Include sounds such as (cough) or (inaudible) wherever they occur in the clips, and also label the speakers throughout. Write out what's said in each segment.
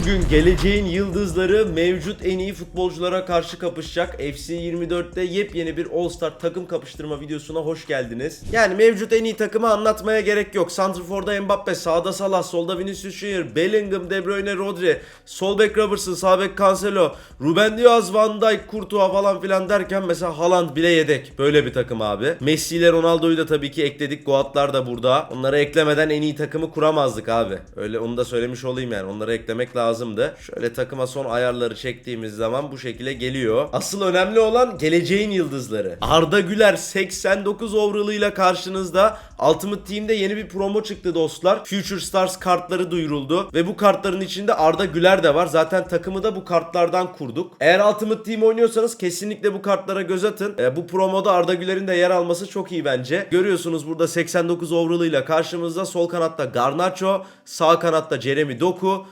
Speaker 1: Bugün geleceğin yıldızları mevcut en iyi futbolculara karşı kapışacak. FC 24'te yepyeni bir All-Star takım kapıştırma videosuna hoş geldiniz. Yani mevcut en iyi takımı anlatmaya gerek yok. Santrfor'da Mbappe, sağda Salah, solda Vinicius Junior, Bellingham, De Bruyne, Rodri, sol bek Robertson, sağ bek Cancelo, Ruben Diaz, Van Dijk, Courtois falan filan derken mesela Haaland bile yedek. Böyle bir takım abi. Messi ile Ronaldo'yu da tabii ki ekledik. Goatlar da burada. Onları eklemeden en iyi takımı kuramazdık abi. Öyle onu da söylemiş olayım yani. Onları eklemek lazımdı. Şöyle takıma son ayarları çektiğimiz zaman bu şekilde geliyor. Asıl önemli olan geleceğin yıldızları. Arda Güler 89 overall'ıyla karşınızda. Ultimate Team'de yeni bir promo çıktı dostlar. Future Stars kartları duyuruldu. Ve bu kartların içinde Arda Güler de var. Zaten takımı da bu kartlardan kurduk. Eğer Ultimate Team oynuyorsanız kesinlikle bu kartlara göz atın. E, bu promoda Arda Güler'in de yer alması çok iyi bence. Görüyorsunuz burada 89 overall'ıyla karşımızda. Sol kanatta Garnacho, sağ kanatta Jeremy Doku,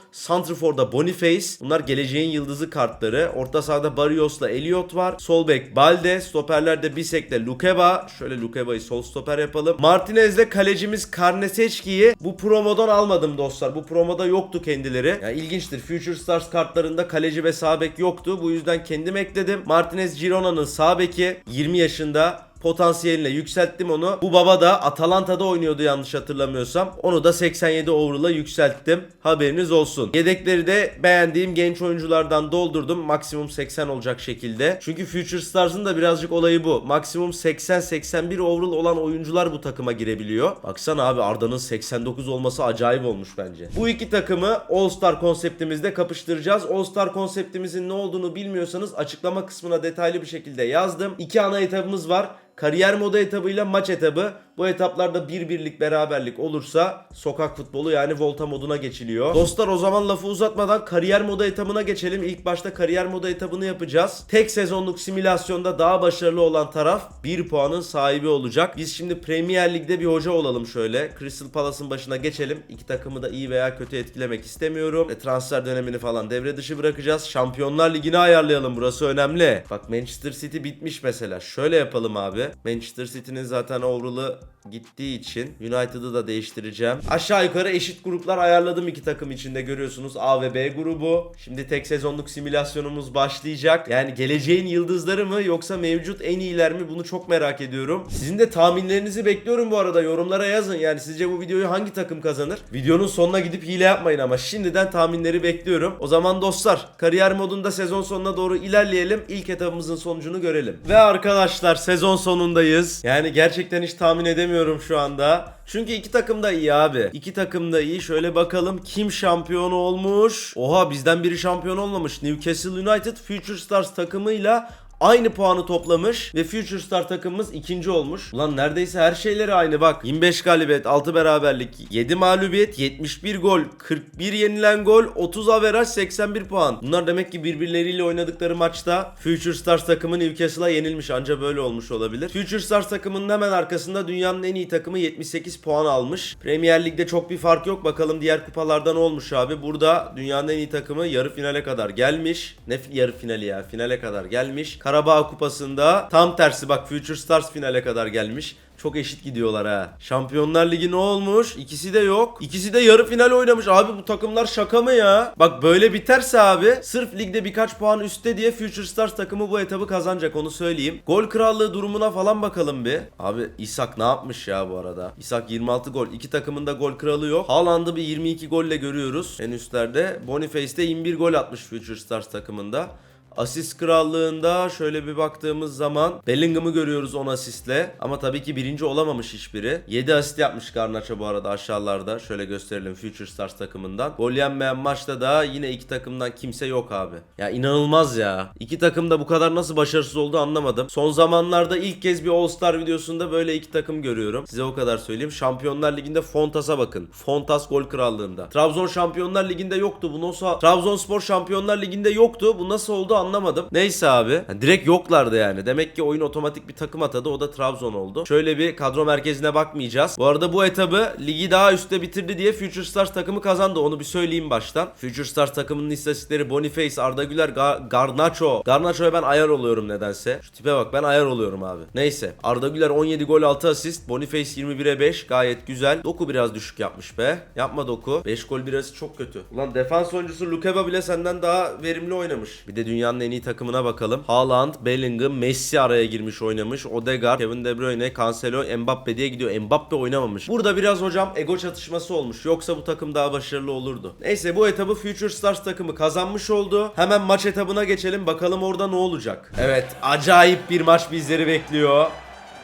Speaker 1: Santrfor'da Boniface. Bunlar geleceğin yıldızı kartları. Orta sahada Barrios'la Elliot var. Sol bek Balde, stoperlerde Bisek'le Lukeba. Şöyle Lukeba'yı sol stoper yapalım. Martinez'le kalecimiz Karneseçki'yi bu promodan almadım dostlar. Bu promoda yoktu kendileri. Yani ilginçtir. Future Stars kartlarında kaleci ve sağ bek yoktu. Bu yüzden kendim ekledim. Martinez Girona'nın sağ beki 20 yaşında potansiyeline yükselttim onu. Bu baba da Atalanta'da oynuyordu yanlış hatırlamıyorsam. Onu da 87 overall'a yükselttim. Haberiniz olsun. Yedekleri de beğendiğim genç oyunculardan doldurdum. Maksimum 80 olacak şekilde. Çünkü Future Stars'ın da birazcık olayı bu. Maksimum 80-81 overall olan oyuncular bu takıma girebiliyor. Baksana abi Arda'nın 89 olması acayip olmuş bence. Bu iki takımı All Star konseptimizde kapıştıracağız. All Star konseptimizin ne olduğunu bilmiyorsanız açıklama kısmına detaylı bir şekilde yazdım. İki ana etabımız var. Kariyer moda etabıyla maç etabı. Bu etaplarda bir birlik beraberlik olursa sokak futbolu yani volta moduna geçiliyor. Dostlar o zaman lafı uzatmadan kariyer moda etabına geçelim. İlk başta kariyer moda etabını yapacağız. Tek sezonluk simülasyonda daha başarılı olan taraf 1 puanın sahibi olacak. Biz şimdi Premier Lig'de bir hoca olalım şöyle. Crystal Palace'ın başına geçelim. İki takımı da iyi veya kötü etkilemek istemiyorum. Ve transfer dönemini falan devre dışı bırakacağız. Şampiyonlar Ligi'ni ayarlayalım. Burası önemli. Bak Manchester City bitmiş mesela. Şöyle yapalım abi. Manchester City'nin zaten overall'ı gittiği için United'ı da değiştireceğim. Aşağı yukarı eşit gruplar ayarladım iki takım içinde görüyorsunuz. A ve B grubu. Şimdi tek sezonluk simülasyonumuz başlayacak. Yani geleceğin yıldızları mı yoksa mevcut en iyiler mi bunu çok merak ediyorum. Sizin de tahminlerinizi bekliyorum bu arada. Yorumlara yazın. Yani sizce bu videoyu hangi takım kazanır? Videonun sonuna gidip hile yapmayın ama şimdiden tahminleri bekliyorum. O zaman dostlar kariyer modunda sezon sonuna doğru ilerleyelim. İlk etabımızın sonucunu görelim. Ve arkadaşlar sezon sonundayız. Yani gerçekten hiç tahmin edemiyorum şu anda. Çünkü iki takım da iyi abi. İki takım da iyi. Şöyle bakalım kim şampiyon olmuş. Oha bizden biri şampiyon olmamış. Newcastle United Future Stars takımıyla aynı puanı toplamış ve Future Star takımımız ikinci olmuş. Ulan neredeyse her şeyleri aynı bak. 25 galibiyet, 6 beraberlik, 7 mağlubiyet, 71 gol, 41 yenilen gol, 30 averaj, 81 puan. Bunlar demek ki birbirleriyle oynadıkları maçta Future Stars takımı Newcastle'a yenilmiş. Anca böyle olmuş olabilir. Future Stars takımının hemen arkasında dünyanın en iyi takımı 78 puan almış. Premier Lig'de çok bir fark yok. Bakalım diğer kupalarda ne olmuş abi. Burada dünyanın en iyi takımı yarı finale kadar gelmiş. Ne yarı finali ya? Finale kadar gelmiş. Karabağ Kupası'nda tam tersi bak Future Stars finale kadar gelmiş. Çok eşit gidiyorlar ha. Şampiyonlar Ligi ne olmuş? İkisi de yok. İkisi de yarı final oynamış. Abi bu takımlar şaka mı ya? Bak böyle biterse abi sırf ligde birkaç puan üstte diye Future Stars takımı bu etabı kazanacak onu söyleyeyim. Gol krallığı durumuna falan bakalım bir. Abi İshak ne yapmış ya bu arada? İshak 26 gol. İki takımın da gol kralı yok. Haaland'ı bir 22 golle görüyoruz en üstlerde. Boniface de 21 gol atmış Future Stars takımında. Asist krallığında şöyle bir baktığımız zaman Bellingham'ı görüyoruz 10 asistle. Ama tabii ki birinci olamamış hiçbiri. 7 asist yapmış Garnacho bu arada aşağılarda. Şöyle gösterelim Future Stars takımından. Gol yenmeyen maçta da yine iki takımdan kimse yok abi. Ya inanılmaz ya. İki takım da bu kadar nasıl başarısız oldu anlamadım. Son zamanlarda ilk kez bir All Star videosunda böyle iki takım görüyorum. Size o kadar söyleyeyim. Şampiyonlar Ligi'nde Fontas'a bakın. Fontas gol krallığında. Trabzon Şampiyonlar Ligi'nde yoktu. Bu nasıl... Trabzonspor Şampiyonlar Ligi'nde yoktu. Bu nasıl oldu anlamadım. Neyse abi. Ha, direkt yoklardı yani. Demek ki oyun otomatik bir takım atadı. O da Trabzon oldu. Şöyle bir kadro merkezine bakmayacağız. Bu arada bu etabı ligi daha üstte bitirdi diye Future Stars takımı kazandı. Onu bir söyleyeyim baştan. Future Stars takımının istatistikleri Boniface, Arda Güler, Ga- Garnacho. Garnacho'ya ben ayar oluyorum nedense. Şu tipe bak ben ayar oluyorum abi. Neyse. Arda Güler 17 gol 6 asist. Boniface 21'e 5. Gayet güzel. Doku biraz düşük yapmış be. Yapma Doku. 5 gol bir asist çok kötü. Ulan defans oyuncusu Lukeba bile senden daha verimli oynamış. Bir de dünyanın en iyi takımına bakalım. Haaland, Bellingham, Messi araya girmiş oynamış. Odegaard, Kevin De Bruyne, Cancelo, Mbappe diye gidiyor. Mbappe oynamamış. Burada biraz hocam ego çatışması olmuş. Yoksa bu takım daha başarılı olurdu. Neyse bu etabı Future Stars takımı kazanmış oldu. Hemen maç etabına geçelim. Bakalım orada ne olacak. Evet acayip bir maç bizleri bekliyor.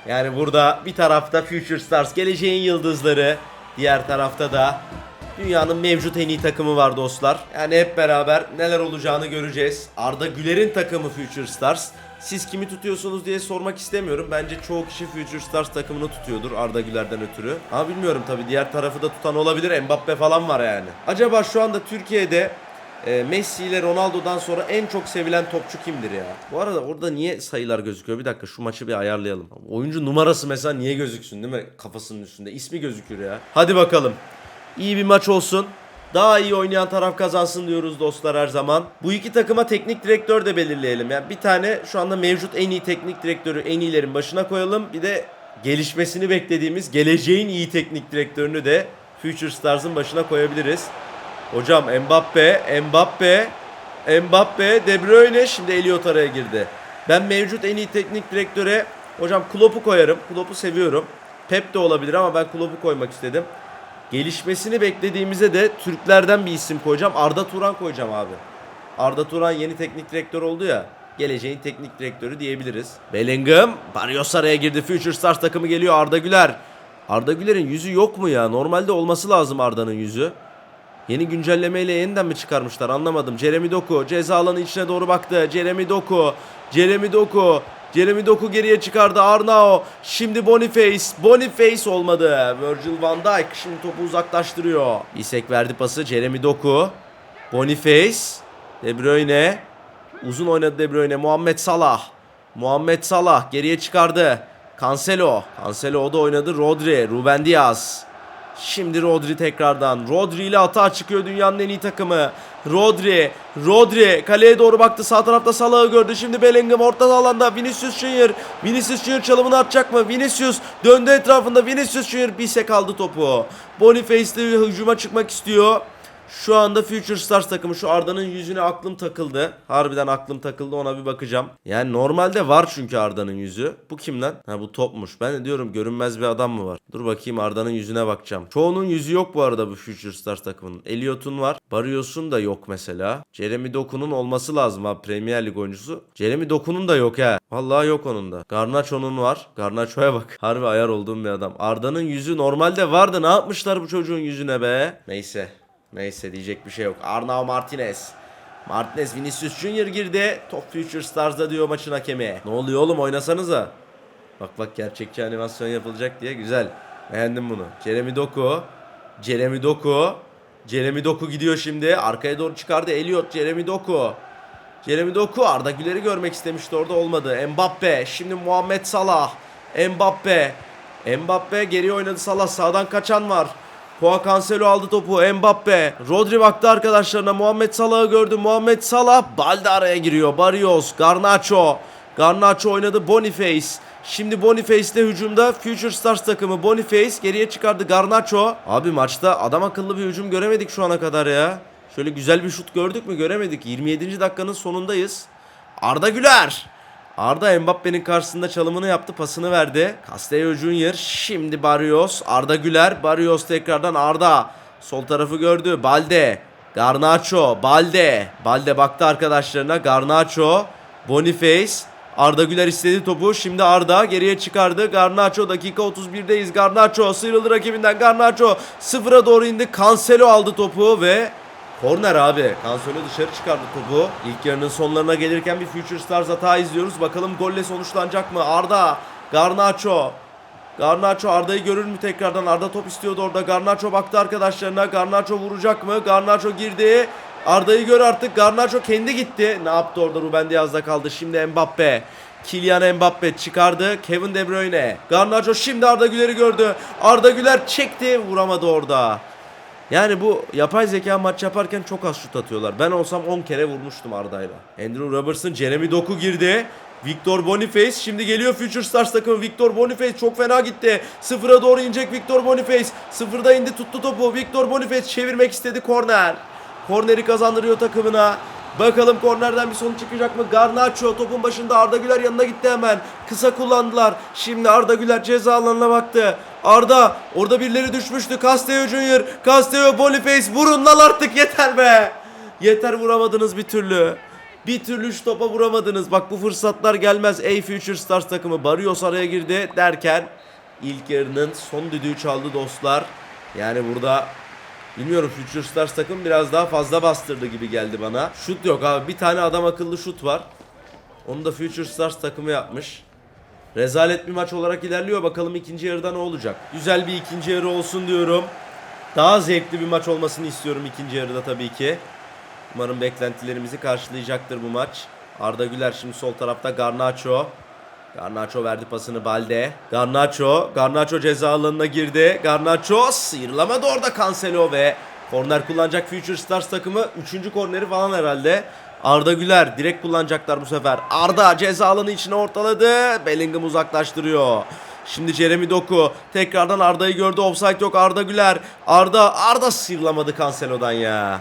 Speaker 1: Yani burada bir tarafta Future Stars geleceğin yıldızları. Diğer tarafta da dünyanın mevcut en iyi takımı var dostlar. Yani hep beraber neler olacağını göreceğiz. Arda Güler'in takımı Future Stars. Siz kimi tutuyorsunuz diye sormak istemiyorum. Bence çoğu kişi Future Stars takımını tutuyordur Arda Güler'den ötürü. Ama bilmiyorum tabi diğer tarafı da tutan olabilir. Mbappe falan var yani. Acaba şu anda Türkiye'de e, Messi ile Ronaldo'dan sonra en çok sevilen topçu kimdir ya? Bu arada orada niye sayılar gözüküyor? Bir dakika şu maçı bir ayarlayalım. Oyuncu numarası mesela niye gözüksün değil mi? Kafasının üstünde. İsmi gözükür ya. Hadi bakalım. İyi bir maç olsun. Daha iyi oynayan taraf kazansın diyoruz dostlar her zaman. Bu iki takıma teknik direktör de belirleyelim. Yani bir tane şu anda mevcut en iyi teknik direktörü en iyilerin başına koyalım. Bir de gelişmesini beklediğimiz geleceğin iyi teknik direktörünü de Future Stars'ın başına koyabiliriz. Hocam Mbappe, Mbappe, Mbappe, De Bruyne şimdi Elliot araya girdi. Ben mevcut en iyi teknik direktöre hocam Klopp'u koyarım. Klopp'u seviyorum. Pep de olabilir ama ben Klopp'u koymak istedim. Gelişmesini beklediğimize de Türklerden bir isim koyacağım. Arda Turan koyacağım abi. Arda Turan yeni teknik direktör oldu ya. Geleceğin teknik direktörü diyebiliriz. Bellingham. Barrios araya girdi. Future Stars takımı geliyor. Arda Güler. Arda Güler'in yüzü yok mu ya? Normalde olması lazım Arda'nın yüzü. Yeni güncellemeyle yeniden mi çıkarmışlar anlamadım. Jeremy Doku ceza alanı içine doğru baktı. Jeremy Doku. Jeremy Doku. Jeremy Doku geriye çıkardı. Arnao. Şimdi Boniface. Boniface olmadı. Virgil van Dijk şimdi topu uzaklaştırıyor. İsek verdi pası. Jeremy Doku. Boniface. De Bruyne. Uzun oynadı De Bruyne. Muhammed Salah. Muhammed Salah geriye çıkardı. Cancelo. Cancelo o da oynadı. Rodri. Ruben Diaz. Şimdi Rodri tekrardan. Rodri ile atağa çıkıyor dünyanın en iyi takımı. Rodri, Rodri kaleye doğru baktı. Sağ tarafta Salah'ı gördü. Şimdi Bellingham orta alanda. Vinicius Junior. Vinicius Junior çalımını atacak mı? Vinicius döndü etrafında. Vinicius Junior bir sek aldı topu. Boniface de hücuma çıkmak istiyor. Şu anda Future Stars takımı şu Arda'nın yüzüne aklım takıldı. Harbiden aklım takıldı ona bir bakacağım. Yani normalde var çünkü Arda'nın yüzü. Bu kim lan? Ha bu topmuş. Ben de diyorum görünmez bir adam mı var? Dur bakayım Arda'nın yüzüne bakacağım. Çoğunun yüzü yok bu arada bu Future Stars takımının. Elliot'un var. Barrios'un da yok mesela. Jeremy Doku'nun olması lazım abi Premier Lig oyuncusu. Jeremy Doku'nun da yok ha. Vallahi yok onun da. Garnacho'nun var. Garnacho'ya bak. (laughs) Harbi ayar olduğum bir adam. Arda'nın yüzü normalde vardı. Ne yapmışlar bu çocuğun yüzüne be? Neyse. Neyse diyecek bir şey yok. Arnau Martinez. Martinez Vinicius Junior girdi. Top Future Stars'da diyor maçın hakemi. Ne oluyor oğlum oynasanıza. Bak bak gerçekçi animasyon yapılacak diye güzel. Beğendim bunu. Jeremy Doku. Jeremy Doku. Jeremy Doku gidiyor şimdi. Arkaya doğru çıkardı. Elliot. Jeremy Doku. Jeremy Doku Arda Güler'i görmek istemişti orada olmadı. Mbappe. Şimdi Muhammed Salah. Mbappe. Mbappe geri oynadı Salah. Sağdan kaçan var. Juan Cancelo aldı topu. Mbappe. Rodri baktı arkadaşlarına. Muhammed Salah'ı gördü. Muhammed Salah. Balde araya giriyor. Barrios. Garnacho. Garnacho oynadı. Boniface. Şimdi Boniface de hücumda. Future Stars takımı Boniface geriye çıkardı Garnacho. Abi maçta adam akıllı bir hücum göremedik şu ana kadar ya. Şöyle güzel bir şut gördük mü göremedik. 27. dakikanın sonundayız. Arda Güler. Arda Mbappe'nin karşısında çalımını yaptı, pasını verdi. Castello Junior, şimdi Barrios, Arda Güler, Barrios tekrardan Arda. Sol tarafı gördü, Balde, Garnacho, Balde. Balde baktı arkadaşlarına, Garnacho, Boniface. Arda Güler istedi topu. Şimdi Arda geriye çıkardı. Garnacho dakika 31'deyiz. Garnacho sıyrıldı rakibinden. Garnacho sıfıra doğru indi. Cancelo aldı topu ve Korner abi. Cancelo dışarı çıkardı topu. İlk yarının sonlarına gelirken bir Future Stars hata izliyoruz. Bakalım golle sonuçlanacak mı? Arda, Garnacho. Garnacho Arda'yı görür mü tekrardan? Arda top istiyordu orada. Garnacho baktı arkadaşlarına. Garnacho vuracak mı? Garnacho girdi. Arda'yı gör artık. Garnacho kendi gitti. Ne yaptı orada? Ruben Diaz'da kaldı. Şimdi Mbappe. Kylian Mbappe çıkardı. Kevin De Bruyne. Garnacho şimdi Arda Güler'i gördü. Arda Güler çekti. Vuramadı orada. Yani bu yapay zeka maç yaparken çok az şut atıyorlar. Ben olsam 10 kere vurmuştum Arda'yla. Andrew Robertson, Jeremy Doku girdi. Victor Boniface şimdi geliyor Future Stars takımı. Victor Boniface çok fena gitti. Sıfıra doğru inecek Victor Boniface. Sıfırda indi tuttu topu. Victor Boniface çevirmek istedi korner. Korneri kazandırıyor takımına. Bakalım kornerden bir sonuç çıkacak mı? Garnacho topun başında Arda Güler yanına gitti hemen. Kısa kullandılar. Şimdi Arda Güler ceza alanına baktı. Arda orada birileri düşmüştü. Castello Junior, Castello Boniface vurun lan artık yeter be. Yeter vuramadınız bir türlü. Bir türlü şu topa vuramadınız. Bak bu fırsatlar gelmez. Ey Future Stars takımı Barrios araya girdi derken ilk yarının son düdüğü çaldı dostlar. Yani burada Bilmiyorum Future Stars takım biraz daha fazla bastırdı gibi geldi bana. Şut yok abi. Bir tane adam akıllı şut var. Onu da Future Stars takımı yapmış. Rezalet bir maç olarak ilerliyor. Bakalım ikinci yarıda ne olacak. Güzel bir ikinci yarı olsun diyorum. Daha zevkli bir maç olmasını istiyorum ikinci yarıda tabii ki. Umarım beklentilerimizi karşılayacaktır bu maç. Arda Güler şimdi sol tarafta Garnacho. Garnacho verdi pasını Balde. Garnacho, Garnacho ceza alanına girdi. Garnacho sıyrılamadı orada Cancelo ve korner kullanacak Future Stars takımı. Üçüncü korneri falan herhalde. Arda Güler direkt kullanacaklar bu sefer. Arda ceza alanı içine ortaladı. Bellingham uzaklaştırıyor. Şimdi Jeremy Doku tekrardan Arda'yı gördü. Offside yok Arda Güler. Arda Arda sıyrılamadı Cancelo'dan ya.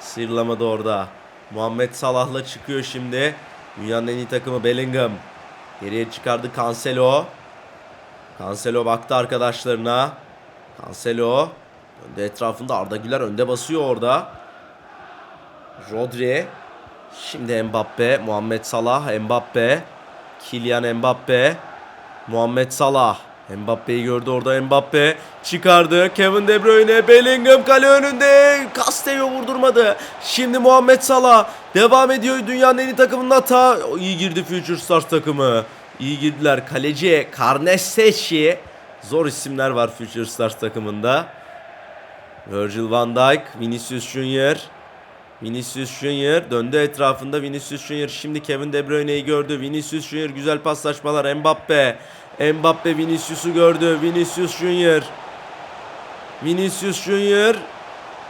Speaker 1: Sıyrılamadı orada. Muhammed Salah'la çıkıyor şimdi. Dünyanın en iyi takımı Bellingham. Geriye çıkardı Cancelo. Cancelo baktı arkadaşlarına. Cancelo. Önde etrafında Arda Güler önde basıyor orada. Rodri. Şimdi Mbappe. Muhammed Salah. Mbappe. Kylian Mbappe. Muhammed Salah. Mbappe'yi gördü orada Mbappe. Çıkardı. Kevin De Bruyne. Bellingham kale önünde. Castello vurdurmadı. Şimdi Muhammed Salah. Devam ediyor dünyanın en iyi takımının hata. İyi girdi Future Stars takımı. İyi girdiler. Kaleci Karneseşi. Zor isimler var Future Stars takımında. Virgil van Dijk. Vinicius Junior. Vinicius Junior döndü etrafında Vinicius Junior şimdi Kevin De Bruyne'yi gördü. Vinicius Junior güzel paslaşmalar Mbappe. Mbappe Vinicius'u gördü. Vinicius Junior. Vinicius Junior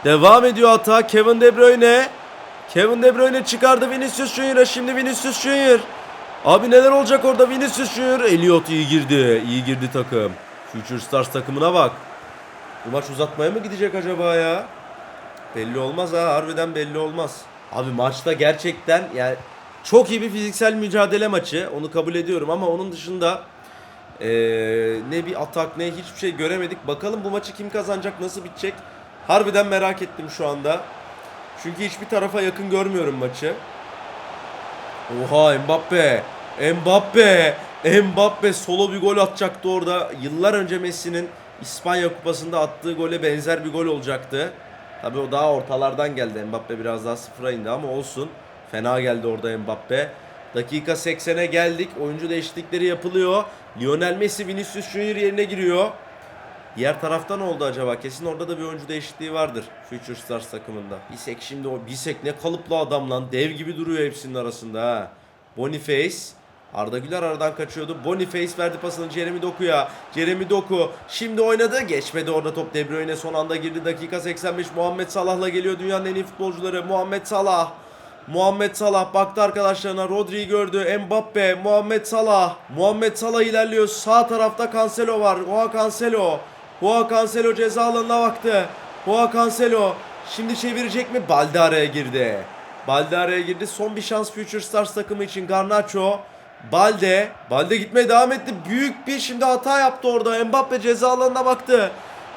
Speaker 1: devam ediyor hata. Kevin De Bruyne. Kevin De Bruyne çıkardı Vinicius Junior'a. Şimdi Vinicius Junior. Abi neler olacak orada Vinicius Junior. Elliot iyi girdi. İyi girdi takım. Future Stars takımına bak. Bu maç uzatmaya mı gidecek acaba ya? Belli olmaz ha harbiden belli olmaz. Abi maçta gerçekten yani çok iyi bir fiziksel mücadele maçı onu kabul ediyorum ama onun dışında eee, ne bir atak ne hiçbir şey göremedik. Bakalım bu maçı kim kazanacak nasıl bitecek harbiden merak ettim şu anda. Çünkü hiçbir tarafa yakın görmüyorum maçı. Oha Mbappe. Mbappe. Mbappe solo bir gol atacaktı orada. Yıllar önce Messi'nin İspanya Kupası'nda attığı gole benzer bir gol olacaktı. Tabii o daha ortalardan geldi. Mbappe biraz daha sıfıra indi ama olsun. Fena geldi orada Mbappe. Dakika 80'e geldik. Oyuncu değişiklikleri yapılıyor. Lionel Messi Vinicius Junior yerine giriyor. Diğer tarafta ne oldu acaba? Kesin orada da bir oyuncu değişikliği vardır. Future Stars takımında. Bisek şimdi o Bisek ne kalıplı adam lan. Dev gibi duruyor hepsinin arasında ha. Boniface. Arda Güler aradan kaçıyordu. Boniface verdi pasını Jeremy Doku'ya. Jeremy Doku şimdi oynadı. Geçmedi orada top De Bruyne son anda girdi. Dakika 85 Muhammed Salah'la geliyor dünyanın en iyi futbolcuları. Muhammed Salah. Muhammed Salah baktı arkadaşlarına Rodri'yi gördü. Mbappe, Muhammed Salah. Muhammed Salah ilerliyor. Sağ tarafta Cancelo var. Oha Cancelo. Oha Cancelo ceza alanına baktı. Oha Cancelo. Şimdi çevirecek mi? Balde araya girdi. Balde araya girdi. Son bir şans Future Stars takımı için Garnacho. Balde. Balde gitmeye devam etti. Büyük bir şimdi hata yaptı orada. Mbappe ceza alanına baktı.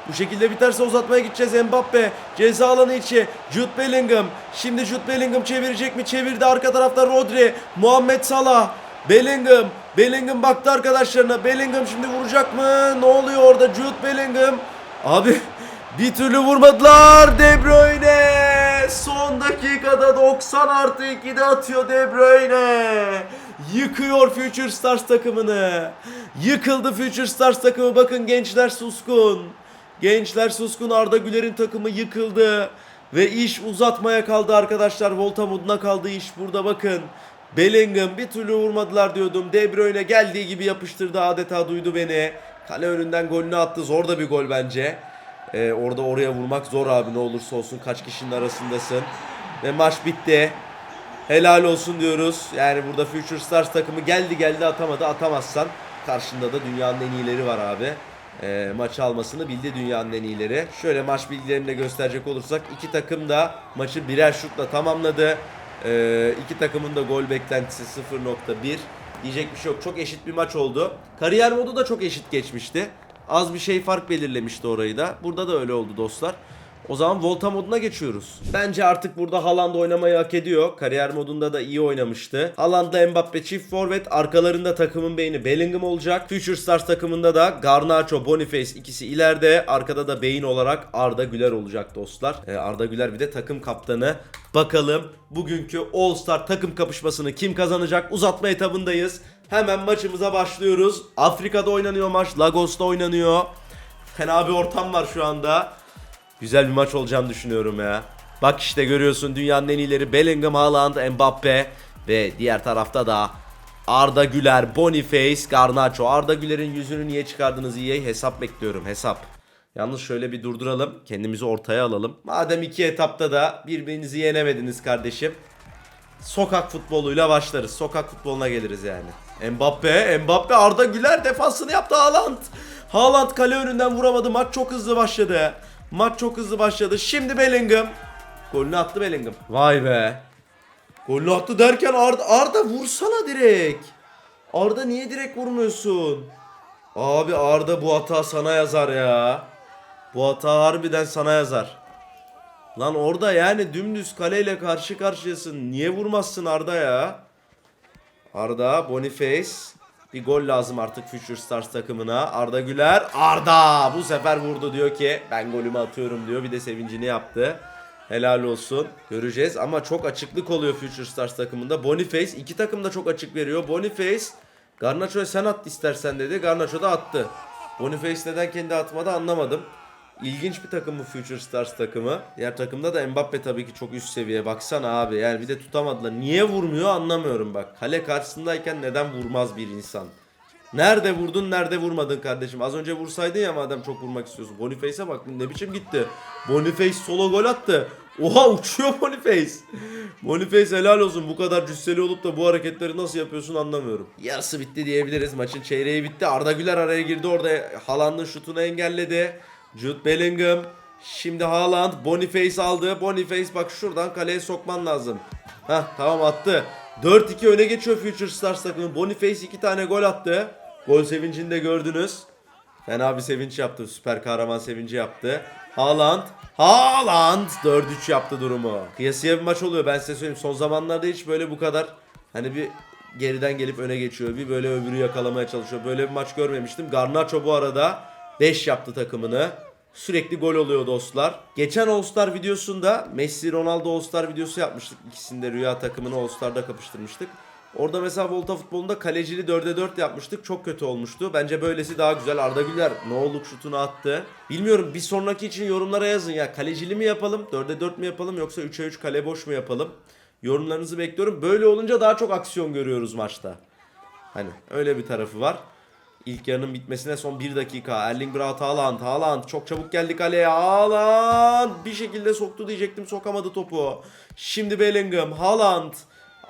Speaker 1: Bu şekilde biterse uzatmaya gideceğiz Mbappe. Ceza alanı içi. Jude Bellingham. Şimdi Jude Bellingham çevirecek mi? Çevirdi. Arka tarafta Rodri. Muhammed Salah. Bellingham. Bellingham baktı arkadaşlarına. Bellingham şimdi vuracak mı? Ne oluyor orada? Jude Bellingham. Abi (laughs) bir türlü vurmadılar. De Bruyne. Son dakikada 90 artı 2'de atıyor De Bruyne. Yıkıyor Future Stars takımını. Yıkıldı Future Stars takımı. Bakın gençler suskun. Gençler suskun Arda Güler'in takımı yıkıldı. Ve iş uzatmaya kaldı arkadaşlar. Volta moduna kaldı iş. Burada bakın. Bellingham bir türlü vurmadılar diyordum. De Bruyne geldiği gibi yapıştırdı adeta duydu beni. Kale önünden golünü attı. Zor da bir gol bence. Ee, orada oraya vurmak zor abi ne olursa olsun. Kaç kişinin arasındasın. Ve maç bitti. Helal olsun diyoruz. Yani burada Future Stars takımı geldi geldi atamadı. Atamazsan karşında da dünyanın en iyileri var abi. Ee, maçı almasını bildi dünyanın en iyileri. Şöyle maç bilgilerini de gösterecek olursak iki takım da maçı birer şutla tamamladı. Ee, iki takımın da gol beklentisi 0.1. Diyecek bir şey yok. Çok eşit bir maç oldu. Kariyer modu da çok eşit geçmişti. Az bir şey fark belirlemişti orayı da. Burada da öyle oldu dostlar. O zaman Volta moduna geçiyoruz. Bence artık burada Haaland oynamayı hak ediyor. Kariyer modunda da iyi oynamıştı. Haaland'da Mbappe çift forvet. Arkalarında takımın beyni Bellingham olacak. Future Stars takımında da Garnacho, Boniface ikisi ileride. Arkada da beyin olarak Arda Güler olacak dostlar. Ee, Arda Güler bir de takım kaptanı. Bakalım bugünkü All Star takım kapışmasını kim kazanacak? Uzatma etabındayız. Hemen maçımıza başlıyoruz. Afrika'da oynanıyor maç. Lagos'ta oynanıyor. Fena bir ortam var şu anda. Güzel bir maç olacağını düşünüyorum ya. Bak işte görüyorsun dünyanın en iyileri Bellingham, Haaland, Mbappe ve diğer tarafta da Arda Güler, Boniface, Garnacho. Arda Güler'in yüzünü niye çıkardınız iyi? Hesap bekliyorum hesap. Yalnız şöyle bir durduralım. Kendimizi ortaya alalım. Madem iki etapta da birbirinizi yenemediniz kardeşim. Sokak futboluyla başlarız. Sokak futboluna geliriz yani. Mbappe, Mbappe Arda Güler defansını yaptı Haaland. Haaland kale önünden vuramadı. Maç çok hızlı başladı. Maç çok hızlı başladı. Şimdi Bellingham. Golünü attı Bellingham. Vay be. Golünü attı derken Arda, Arda vursana direkt. Arda niye direkt vurmuyorsun? Abi Arda bu hata sana yazar ya. Bu hata harbiden sana yazar. Lan orada yani dümdüz kaleyle karşı karşıyasın. Niye vurmazsın Arda ya? Arda, Boniface. Bir gol lazım artık Future Stars takımına. Arda Güler. Arda bu sefer vurdu diyor ki ben golümü atıyorum diyor. Bir de sevincini yaptı. Helal olsun. Göreceğiz ama çok açıklık oluyor Future Stars takımında. Boniface iki takım da çok açık veriyor. Boniface Garnacho'ya sen at istersen dedi. Garnacho da attı. Boniface neden kendi atmadı anlamadım. İlginç bir takım bu Future Stars takımı. Diğer takımda da Mbappe tabii ki çok üst seviye. Baksana abi yani bir de tutamadılar. Niye vurmuyor anlamıyorum bak. Kale karşısındayken neden vurmaz bir insan? Nerede vurdun nerede vurmadın kardeşim? Az önce vursaydın ya madem çok vurmak istiyorsun. Boniface'e bak ne biçim gitti. Boniface solo gol attı. Oha uçuyor Boniface. Boniface helal olsun. Bu kadar cüsseli olup da bu hareketleri nasıl yapıyorsun anlamıyorum. Yarısı bitti diyebiliriz. Maçın çeyreği bitti. Arda Güler araya girdi orada. Haaland'ın şutunu engelledi. Jude Bellingham. Şimdi Haaland Boniface aldı. Boniface bak şuradan kaleye sokman lazım. Hah tamam attı. 4-2 öne geçiyor Future Stars takımı. Boniface 2 tane gol attı. Gol sevincini de gördünüz. Fena bir sevinç yaptı. Süper kahraman sevinci yaptı. Haaland. Haaland 4-3 yaptı durumu. Kıyasıya bir maç oluyor ben size söyleyeyim. Son zamanlarda hiç böyle bu kadar hani bir geriden gelip öne geçiyor. Bir böyle öbürü yakalamaya çalışıyor. Böyle bir maç görmemiştim. Garnacho bu arada 5 yaptı takımını. Sürekli gol oluyor dostlar. Geçen All Star videosunda Messi Ronaldo All Star videosu yapmıştık. İkisinde rüya takımını All Star'da kapıştırmıştık. Orada mesela Volta futbolunda kalecili 4'e 4 yapmıştık. Çok kötü olmuştu. Bence böylesi daha güzel. Arda Güler ne olduk şutunu attı. Bilmiyorum bir sonraki için yorumlara yazın ya. Kalecili mi yapalım? 4'e 4 mi yapalım? Yoksa 3'e 3 kale boş mu yapalım? Yorumlarınızı bekliyorum. Böyle olunca daha çok aksiyon görüyoruz maçta. Hani öyle bir tarafı var. İlk yarının bitmesine son 1 dakika. Erling Braut Haaland. Haaland çok çabuk geldi kaleye. Haaland bir şekilde soktu diyecektim. Sokamadı topu. Şimdi Bellingham. Haaland.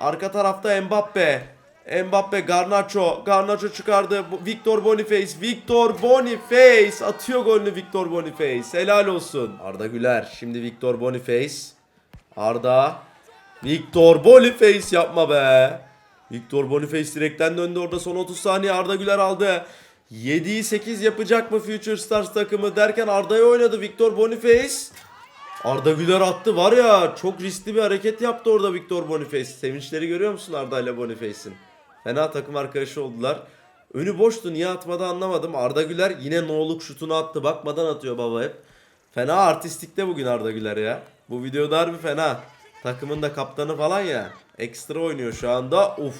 Speaker 1: Arka tarafta Mbappe. Mbappe Garnacho. Garnacho çıkardı. Victor Boniface. Victor Boniface. Atıyor golünü Victor Boniface. Helal olsun. Arda Güler. Şimdi Victor Boniface. Arda. Victor Boniface yapma be. Victor Boniface direkten döndü orada son 30 saniye Arda Güler aldı. 7'yi 8 yapacak mı Future Stars takımı derken Arda'ya oynadı Victor Boniface. Arda Güler attı var ya çok riskli bir hareket yaptı orada Victor Boniface. Sevinçleri görüyor musun Arda ile Boniface'in? Fena takım arkadaşı oldular. Önü boştu niye atmadı anlamadım. Arda Güler yine noluk şutunu attı. Bakmadan atıyor baba hep. Fena artistikte bugün Arda Güler ya. Bu videoda harbi fena. Takımın da kaptanı falan ya. Ekstra oynuyor şu anda. Uf.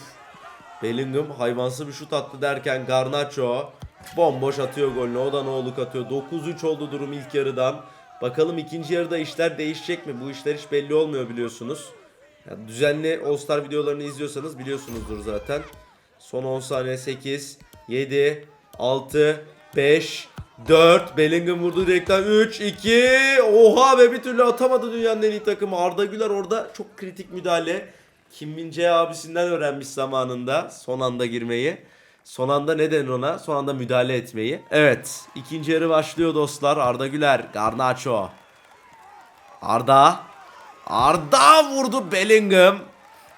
Speaker 1: Bellingham hayvansı bir şut attı derken Garnacho bomboş atıyor golünü. O da noluk atıyor. 9-3 oldu durum ilk yarıdan. Bakalım ikinci yarıda işler değişecek mi? Bu işler hiç belli olmuyor biliyorsunuz. Ya düzenli All Star videolarını izliyorsanız biliyorsunuzdur zaten. Son 10 saniye 8, 7, 6, 5, 4. Bellingham vurdu direkten 3, 2. Oha be bir türlü atamadı dünyanın en iyi takımı. Arda Güler orada çok kritik müdahale. Kim Min abisinden öğrenmiş zamanında son anda girmeyi. Son anda ne denir ona? Son anda müdahale etmeyi. Evet. ikinci yarı başlıyor dostlar. Arda Güler. Garnacho. Arda. Arda vurdu Bellingham.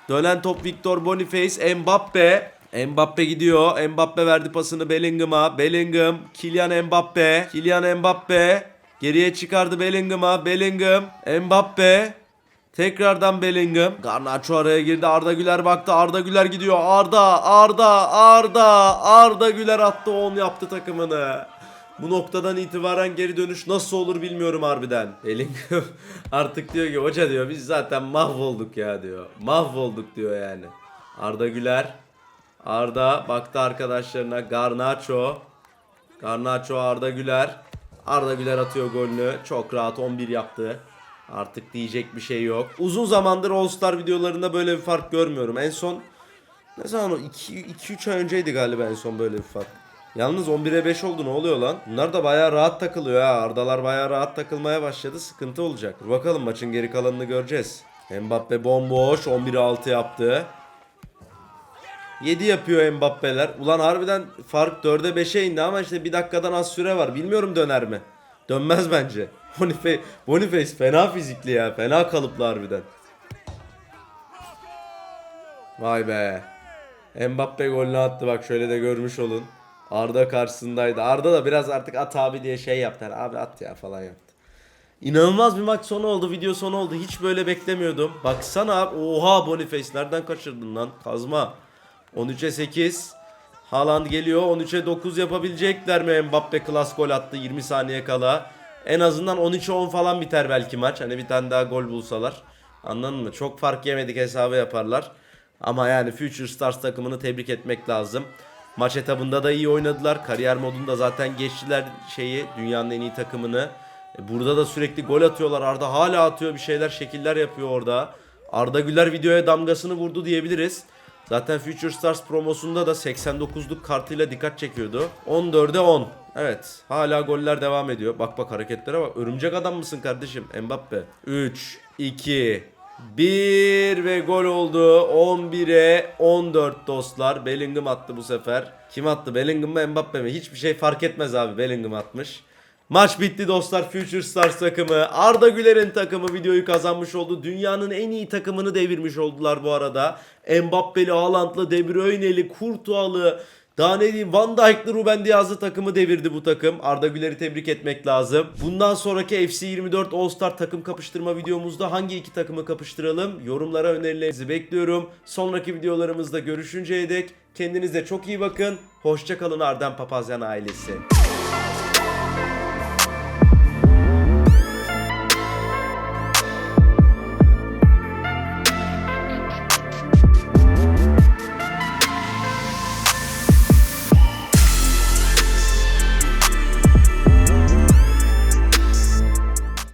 Speaker 1: Dönen top Victor Boniface. Mbappe. Mbappe gidiyor. Mbappe verdi pasını Bellingham'a. Bellingham. Kylian Mbappe. Kylian Mbappe. Geriye çıkardı Bellingham'a. Bellingham. Mbappe. Tekrardan Bellingham. Garnacho araya girdi. Arda Güler baktı. Arda Güler gidiyor. Arda, Arda, Arda. Arda Güler attı 10 yaptı takımını. Bu noktadan itibaren geri dönüş nasıl olur bilmiyorum harbiden. Bellingham (laughs) artık diyor ki hoca diyor biz zaten mahvolduk ya diyor. Mahvolduk diyor yani. Arda Güler. Arda baktı arkadaşlarına. Garnacho. Garnacho Arda Güler. Arda Güler atıyor golünü. Çok rahat 11 yaptı. Artık diyecek bir şey yok. Uzun zamandır All Star videolarında böyle bir fark görmüyorum. En son ne zaman o 2-3 ay önceydi galiba en son böyle bir fark. Yalnız 11'e 5 oldu ne oluyor lan? Bunlar da bayağı rahat takılıyor ha. Ardalar bayağı rahat takılmaya başladı. Sıkıntı olacak. Dur bakalım maçın geri kalanını göreceğiz. Mbappe bomboş. 11'e 6 yaptı. 7 yapıyor Mbappe'ler. Ulan harbiden fark 4'e 5'e indi ama işte bir dakikadan az süre var. Bilmiyorum döner mi? Dönmez bence. Boniface, Boniface fena fizikli ya. Fena kalıplı harbiden. Vay be. Mbappe golünü attı bak şöyle de görmüş olun. Arda karşısındaydı. Arda da biraz artık at abi diye şey yaptı. Yani, abi at ya falan yaptı. İnanılmaz bir maç sonu oldu. Video sonu oldu. Hiç böyle beklemiyordum. Baksana abi. Oha Boniface nereden kaçırdın lan? Kazma. 13'e 8. Haaland geliyor. 13'e 9 yapabilecekler mi? Mbappe klas gol attı 20 saniye kala. En azından 13'e 10 falan biter belki maç. Hani bir tane daha gol bulsalar. Anladın mı? Çok fark yemedik hesabı yaparlar. Ama yani Future Stars takımını tebrik etmek lazım. Maç etabında da iyi oynadılar. Kariyer modunda zaten geçtiler şeyi dünyanın en iyi takımını. E, Burada da sürekli gol atıyorlar. Arda hala atıyor bir şeyler, şekiller yapıyor orada. Arda Güler videoya damgasını vurdu diyebiliriz. Zaten Future Stars promosunda da 89'luk kartıyla dikkat çekiyordu. 14'e 10. Evet. Hala goller devam ediyor. Bak bak hareketlere bak. Örümcek adam mısın kardeşim? Mbappe. 3, 2, 1 ve gol oldu. 11'e 14 dostlar. Bellingham attı bu sefer. Kim attı? Bellingham mı Mbappe mi? Hiçbir şey fark etmez abi. Bellingham atmış. Maç bitti dostlar. Future Stars takımı. Arda Güler'in takımı videoyu kazanmış oldu. Dünyanın en iyi takımını devirmiş oldular bu arada. Mbappe'li, Haaland'lı, De Bruyne'li, Courtois'lı, daha ne diyeyim Van Dijk'lı Ruben Diaz'lı takımı devirdi bu takım. Arda Güler'i tebrik etmek lazım. Bundan sonraki FC24 All Star takım kapıştırma videomuzda hangi iki takımı kapıştıralım? Yorumlara önerilerinizi bekliyorum. Sonraki videolarımızda görüşünceye dek kendinize çok iyi bakın. Hoşçakalın Arden Papazyan ailesi.